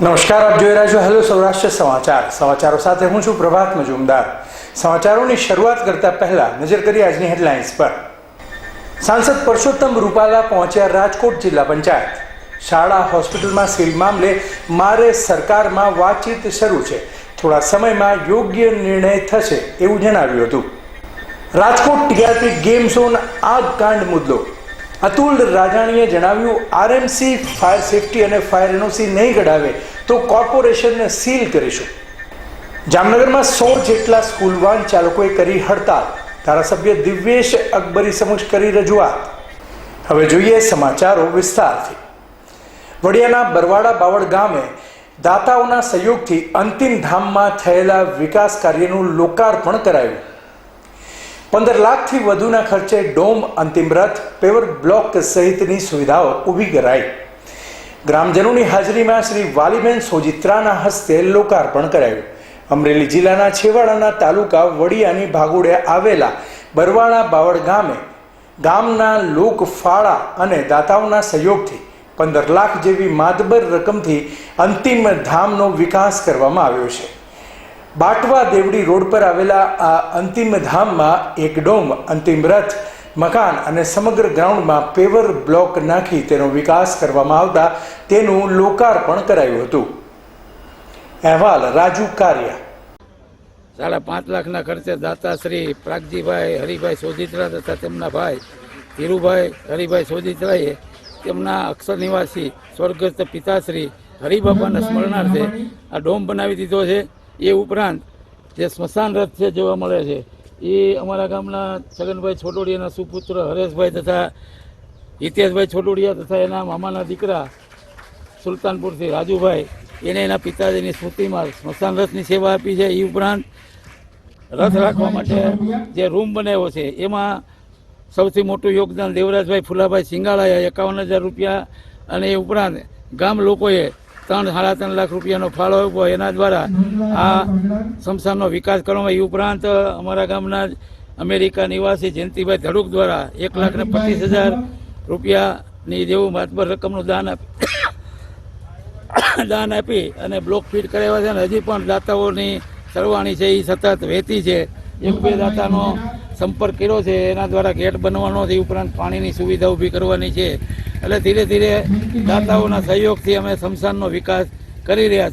નમસ્કાર, આપ જોઈ રહ્યા છો હેલો સૌરાષ્ટ્ર સમાચાર. સમાચારો સાથે હું છું પ્રભાત મજુમદાર. સમાચારોની શરૂઆત કરતા પહેલા નજર કરીએ આજની હેડલાઇન્સ પર. સાંસદ પરસોત્તમ રૂપાલા પહોંચ્યા રાજકોટ જિલ્લા પંચાયત. શાળા, હોસ્પિટલમાં સીલ મામલે મારે સરકારમાં વાતચીત શરૂ છે. થોડા સમયમાં યોગ્ય નિર્ણય થશે એવું જણાવ્યું હતું. રાજકોટ ટીઆરપી ગેમ ઝોન આગ કાંડ મુદ્દો. અતુલ રાજાણીએ જણાવ્યું, આરએમસી ફાયર સેફટી અને ફાયર એનઓસી નહીં કઢાવે તો કોર્પોરેશનને સીલ કરીશું. જામનગરમાં સો જેટલા સ્કૂલ વાન ચાલકોએ કરી હડતાલ. ધારાસભ્ય દિવ્યેશ અકબરી સમક્ષ કરી રજૂઆત. હવે જોઈએ સમાચારો વિસ્તારથી. વડિયાના બરવાડા બાવળ ગામે દાતાઓના સહયોગથી અંતિમ ધામમાં થયેલા વિકાસ કાર્યનું લોકાર્પણ કરાયું. પંદર લાખથી વધુના ખર્ચે ડોમ અંતિમ રથ, પેવર બ્લોક સહિતની સુવિધાઓ ઊભી કરાઈ. ગ્રામજનોની હાજરીમાં શ્રી વાલીબેન સોજિત્રાના હસ્તે લોકાર્પણ કરાયું. અમરેલી જિલ્લાના છેવાડાના તાલુકા વડિયાની ભાગોળે આવેલા બરવાળા બાવળ ગામે ગામના લોક ફાળા અને દાતાઓના સહયોગથી પંદર લાખ જેવી માતબર રકમથી અંતિમ ધામનો વિકાસ કરવામાં આવ્યો છે. બાટવા દેવડી રોડ પર આવેલા આ અંતિમ ધામમાં એક ડોમ, અંતિમ રથ, મકાન અને સમગ્ર ગ્રાઉન્ડમાં પેવર બ્લોક નાખી તેનો વિકાસ કરવામાં આવતા તેનું લોકાર્પણ કરાયું હતું. અહેવાલ રાજુ કારિયા. સાડા પાંચ લાખના ખર્ચે દાતાશ્રી પ્રાગજીભાઈ, હરિભાઈ સોજિત્રા તથા તેમના ભાઈ ધીરુભાઈ, હરિભાઈ સોજિત્રાએ તેમના અક્ષર નિવાસી સ્વર્ગસ્થ પિતાશ્રી હરિબાબાના સ્મરણાર્થે આ ડોમ બનાવી દીધો છે. એ ઉપરાંત જે સ્મશાન રથ છે જોવા મળે છે, એ અમારા ગામના છગનભાઈ છોટોડિયાના સુપુત્ર હરેશભાઈ તથા હિતેશભાઈ છોટોડિયા તથા એના મામાના દીકરા સુલતાનપુરથી રાજુભાઈ, એને એના પિતાજીની સ્મૃતિમાં સ્મશાન રથની સેવા આપી છે. એ ઉપરાંત રથ રાખવા માટે જે રૂમ બનાવ્યો છે, એમાં સૌથી મોટું યોગદાન દેવરાજભાઈ ફુલાભાઈ સિંગાળાએ એકાવન હજાર રૂપિયા અને એ ઉપરાંત ગામ લોકોએ ત્રણ, સાડા ત્રણ લાખ રૂપિયાનો ફાળો આપ્યો. એના દ્વારા આ સંસ્થાનનો વિકાસ કરવામાં એ ઉપરાંત અમારા ગામના અમેરિકા નિવાસી જયંતિભાઈ ધડુક દ્વારા એક લાખ ને પચીસ હજાર રૂપિયાની જેવું માતબર રકમનું દાન દાન આપી અને બ્લોક ફીટ કરાવ્યા છે. અને હજી પણ દાતાઓની સરવાણી છે એ સતત વહેતી છે. એક બે દાતાનો સંપર્ક કર્યો છે. એના દ્વારા ગેટ બનવાનો છે. ઉપરાંત પાણીની સુવિધા ઊભી કરવાની છે. એટલે ધીરે ધીરે દાતાઓના સહયોગથી અમે સ્મશાનનો વિકાસ કરી રહ્યા છીએ